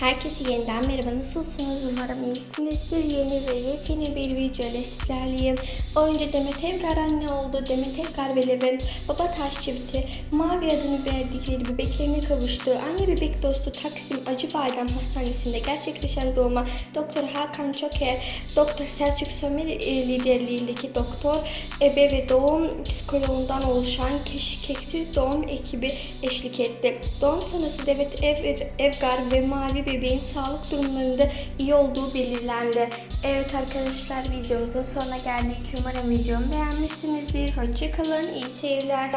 Herkese yeniden merhaba. Nasılsınız? Umarım iyisinizdir. Yeni ve yepyeni bir video ile sizlerleyim. Oyuncu Demet Evgar anne oldu. Demet Evgar ve Levent baba taş çifti Mavi adını verdikleri bebeklerine kavuştu. Anne bebek dostu Taksim Acıbadem Hastanesi'nde gerçekleşen doğuma Doktor Hakan Çoker, Doktor Selçuk Somer e, liderliğindeki doktor, ebe ve doğum psikoloğundan oluşan keşkeksiz doğum ekibi eşlik etti. Doğum sonrası Demet Ev, Evgar ve Mavi bebeğin sağlık durumlarında iyi olduğu belirlendi. Evet arkadaşlar videomuzun sonuna geldik. Umarım videomu beğenmişsinizdir. Hoşçakalın. İyi seyirler.